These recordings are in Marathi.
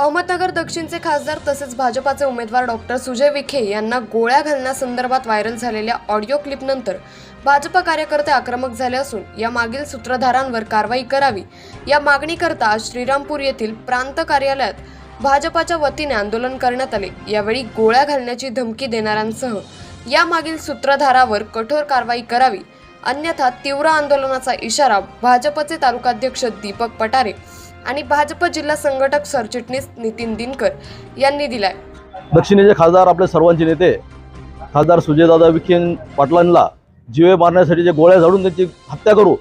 अहमदनगर दक्षिणचे खासदार तसेच भाजपाचे उमेदवार डॉक्टर सुजय विखे यांना गोळ्या घालण्यासंदर्भात व्हायरल झालेल्या ऑडिओ क्लिपनंतर भाजप कार्यकर्ते आक्रमक झाले असून या मागील सूत्रधारांवर कारवाई करावी. या मागणीकरता आज श्रीरामपूर येथील प्रांत कार्यालयात भाजपाच्या वतीने आंदोलन करण्यात आले. यावेळी गोळ्या घालण्याची धमकी देणाऱ्यांसह या मागील सूत्रधारावर कठोर कारवाई करावी. अन्यथा तीव्र आंदोलनाचा इशारा भाजपचे तालुकाध्यक्ष दीपक पटारे आणि भाजप जिल्हा संघटक सरचिटणीस नितीन दिनकर यांनी दिलाय. दक्षिणेचे खासदार आपले सर्वांचे नेते खासदार सुजयदादा विखे पाटलांना जीवे मारण्यासाठी जे गोळ्या झाडून त्यांची हत्या करू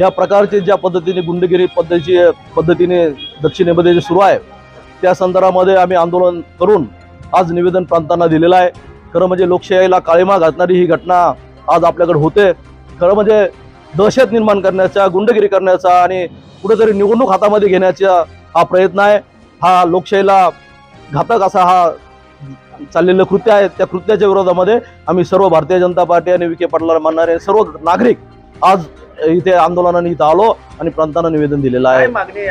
या प्रकारचे ज्या पद्धतीने गुंडगिरी पद्धतीची पद्धतीने दक्षिणेमध्ये जे सुरू आहे त्या संदर्भामध्ये आम्ही आंदोलन करून आज निवेदन प्रांतांना दिलेलं आहे. खरं म्हणजे लोकशाहीला काळीमा घातणारी ही घटना आज आपल्याकडे होते. खरं म्हणजे दहशत निर्माण करण्याचा गुंडगिरी करण्याचा आणि कुठेतरी निवडणूक हातामध्ये घेण्याचा हा प्रयत्न आहे. हा लोकशाहीला घातक असा हा चाललेलं कृत्य आहे. त्या कृत्याच्या विरोधामध्ये आम्ही सर्व भारतीय जनता पार्टी आणि विखे पाटलाला मानणारे सर्व नागरिक आज इथे आंदोलनाने इथं आलो आणि प्रांतांना निवेदन दिलेलं आहे. काय मागणी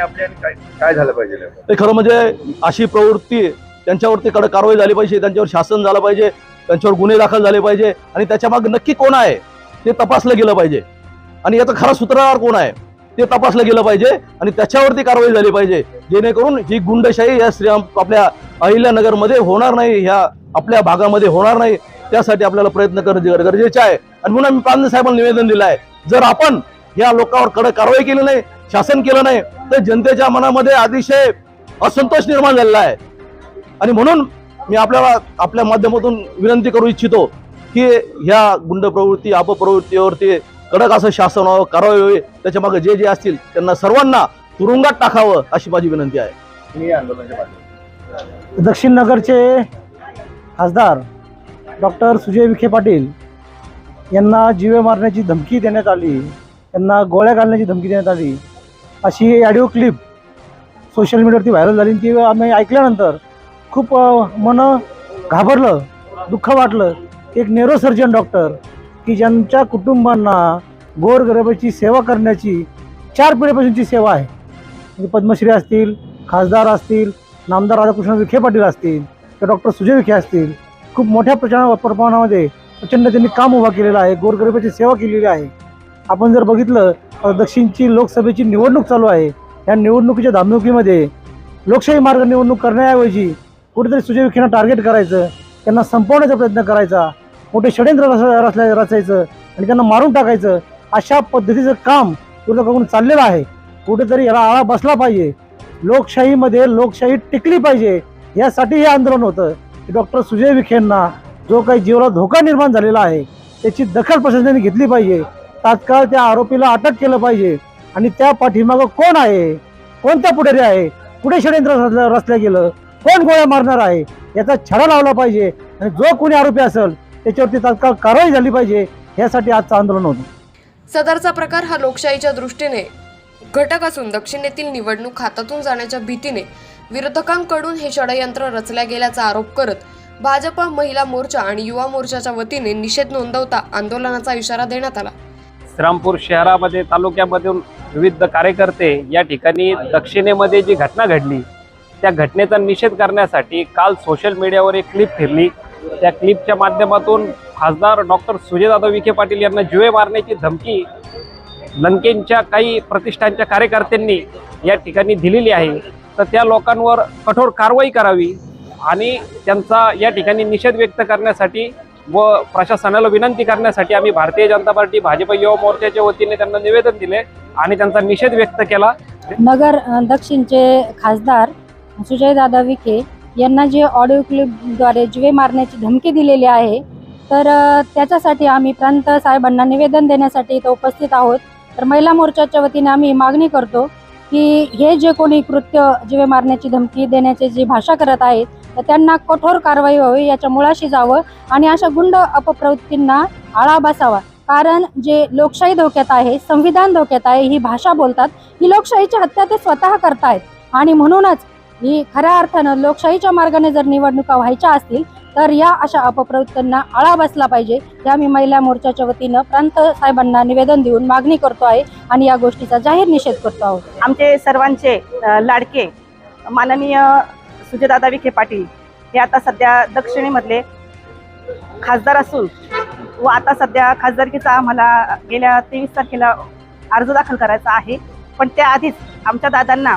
झालं पाहिजे? ते खरं म्हणजे अशी प्रवृत्ती त्यांच्यावरती कडक कारवाई झाली पाहिजे त्यांच्यावर शासन झालं पाहिजे त्यांच्यावर गुन्हे दाखल झाले पाहिजे आणि त्याच्यामागे नक्की कोण आहे ते तपासलं गेलं पाहिजे. आणि याचा खरा सूत्रधार कोण आहे? ते तपासलं गेलं पाहिजे आणि त्याच्यावरती कारवाई झाली पाहिजे. जेणेकरून ही गुंडशाही या श्रीराम आपल्या अहिल्यानगरमध्ये होणार नाही ह्या आपल्या भागामध्ये होणार नाही. त्यासाठी आपल्याला प्रयत्न करणं गरजेचे आहे. आणि म्हणून आम्ही पांडे साहेबांना निवेदन दिलं आहे. जर आपण या लोकांवर कडक कारवाई केली नाही शासन केलं नाही तर जनतेच्या मनामध्ये अतिशय असंतोष निर्माण झालेला आहे. आणि म्हणून मी आपल्याला आपल्या माध्यमातून विनंती करू इच्छितो की ह्या गुंड प्रवृत्ती अपप्रवृत्तीवरती कडक असं शासन व्हावं कारवाई व्हावी त्याच्यामागे जे जे असतील त्यांना सर्वांना तुरुंगात टाकावं अशी माझी विनंती आहे. दक्षिण नगरचे खासदार डॉक्टर सुजय विखे पाटील यांना जीवे मारण्याची धमकी देण्यात आली त्यांना गोळ्या घालण्याची धमकी देण्यात आली. अशी ऑडिओ क्लिप सोशल मीडियावरती व्हायरल झाली ती आम्ही ऐकल्यानंतर खूप मन घाबरलं दुःख वाटलं. एक नेरोसर्जन डॉक्टर की ज्यांच्या कुटुंबांना गोरगरिबाची सेवा करण्याची चार पिढीपासूनची सेवा आहे. म्हणजे पद्मश्री असतील खासदार असतील नामदार राधाकृष्ण विखे पाटील असतील तर डॉक्टर सुजय विखे असतील खूप मोठ्या प्रचार प्रमाणामध्ये प्रचंड त्यांनी काम उभा केलेलं आहे गोरगरिबाची सेवा केलेली आहे. आपण जर बघितलं तर दक्षिणची लोकसभेची निवडणूक चालू आहे. या निवडणुकीच्या धामणुकीमध्ये लोकशाही मार्ग निवडणूक करण्याऐवजी कुठेतरी सुजय विखेंना टार्गेट करायचं त्यांना संपवण्याचा प्रयत्न करायचा मोठे षडयंत्र रच रचल्या रचायचं आणि त्यांना मारून टाकायचं अशा पद्धतीचं काम विरोधकाकडून चाललेलं आहे. कुठेतरी याला आळा बसला पाहिजे. लोकशाहीमध्ये लोकशाही टिकली पाहिजे. यासाठी हे आंदोलन होतं. की डॉक्टर सुजय विखेंना जो काही जीवाला धोका निर्माण झालेला आहे त्याची दखल प्रशासनाने घेतली पाहिजे. तात्काळ त्या आरोपीला अटक केलं पाहिजे. आणि त्या पाठीमागं कोण आहे? कोणत्या पुढारी आहे? कुठे षडयंत्र रचलं रचलं गेलं? कोण गोळ्या मारणार आहे? याचा छडा लावला पाहिजे. आणि जो कोणी आरोपी असेल त्याच्यावरती तात्काळ कारवाई झाली पाहिजे यासाठी आजचं आंदोलन होतं. सदरचा प्रकार हा लोकशाहीच्या दृष्टीने घटक असून दक्षिणेतील निवडणूक हातातून जाण्याच्या भीतीने विरोधकांकडून हे षडयंत्र रचल्या गेल्याचा आरोप करत भाजप महिला मोर्चा आणि युवा मोर्चाच्या वतीने निषेध नोंदवता आंदोलनाचा इशारा देण्यात आला. श्रीरामपूर शहरामध्ये तालुक्यामधून विविध कार्यकर्ते या ठिकाणी दक्षिणेमध्ये जी घटना घडली त्या घटनेचा निषेध करण्यासाठी काल सोशल मीडियावर एक क्लिप फिरली. त्या क्लिपच्या माध्यमातून खासदार डॉक्टर सुजयदादा विखे पाटील यांना जुवे मारण्याची धमकी लंकेंच्या काही प्रतिष्ठानच्या कार्यकर्त्यांनी या ठिकाणी दिलेली आहे. तर त्या लोकांवर कठोर कारवाई करावी आणि त्यांचा या ठिकाणी निषेध व्यक्त करण्यासाठी व प्रशासनाला विनंती करण्यासाठी आम्ही भारतीय जनता पार्टी भाजप युवा मोर्चाच्या वतीने त्यांना निवेदन दिले आणि त्यांचा निषेध व्यक्त केला. नगर दक्षिणचे खासदार सुजय दादा विखे यांना जे ऑडिओ क्लिपद्वारे जीवे मारण्याची धमकी दिलेली आहे तर त्याच्यासाठी आम्ही प्रांत साहेबांना निवेदन देण्यासाठी इथं उपस्थित आहोत. तर महिला मोर्चाच्या वतीने आम्ही मागणी करतो की हे जे कोणी कृत्य जीवे मारण्याची धमकी देण्याची जी भाषा करत आहेत तर त्यांना कठोर कारवाई व्हावी याच्या मुळाशी जावं आणि अशा गुंड अपप्रवृत्तींना आळा बसावा. कारण जे लोकशाही धोक्यात आहे संविधान धोक्यात आहे ही भाषा बोलतात ही लोकशाहीची हत्या ते स्वतः करतायत. आणि म्हणूनच ही खऱ्या अर्थानं लोकशाहीच्या मार्गाने जर निवडणुका व्हायच्या असतील तर या अशा अपप्रवृत्तींना आळा बसला पाहिजे. या मी महिला मोर्चाच्या वतीनं प्रांत साहेबांना निवेदन देऊन मागणी करतो आहे आणि या गोष्टीचा जाहीर निषेध करतो आहोत. आमचे सर्वांचे लाडके माननीय सुजयदादा विखे पाटील हे आता सध्या दक्षिणेमधले खासदार असून व आता सध्या खासदारकीचा आम्हाला गेल्या तेवीस तारखेला अर्ज दाखल करायचा आहे. पण त्याआधीच आमच्या दादांना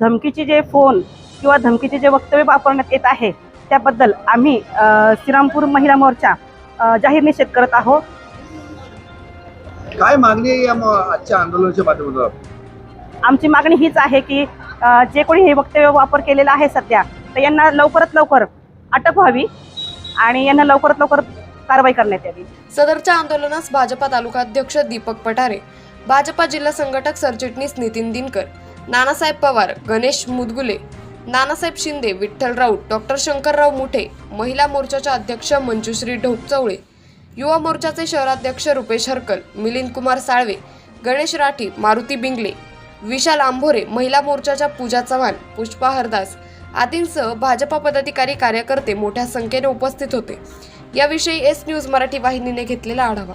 धमकीचे जे फोन किंवा धमकीचे जे वक्तव्य वापरण्यात येत आहे त्याबद्दल आम्ही श्रीरामपूर महिला मोर्चा जाहीर निषेध करत आहोत. काय मागणी आहे या म- आजच्या आंदोलनाच्या माध्यमातून? आमची मागणी हीच आहे की जे कोणी हे वक्तव्य वापर केलेला आहे सध्या तर यांना लवकरात लवकर अटक व्हावी आणि यांना लवकरात लवकर कारवाई करण्यात यावी. सदरच्या आंदोलनास भाजपा तालुका अध्यक्ष दीपक पठारे भाजपा जिल्हा संघटक सरचिटणीस नितीन दिनकर नानासाहेब पवार गणेश मुदगुले नानासाहेब शिंदे विठ्ठल राऊत डॉक्टर शंकरराव मुठे महिला मोर्चाच्या अध्यक्ष मंजुश्री ढोकचवळे युवा मोर्चाचे शहराध्यक्ष रुपेश हरकल मिलिंद कुमार साळवे गणेश राठी मारुती बिंगले विशाल आंभोरे महिला मोर्चाच्या पूजा चव्हाण पुष्पा हरदास आदींसह भाजपा पदाधिकारी कार्यकर्ते मोठ्या संख्येने उपस्थित होते. याविषयी एस न्यूज मराठी वाहिनीने घेतलेला आढावा.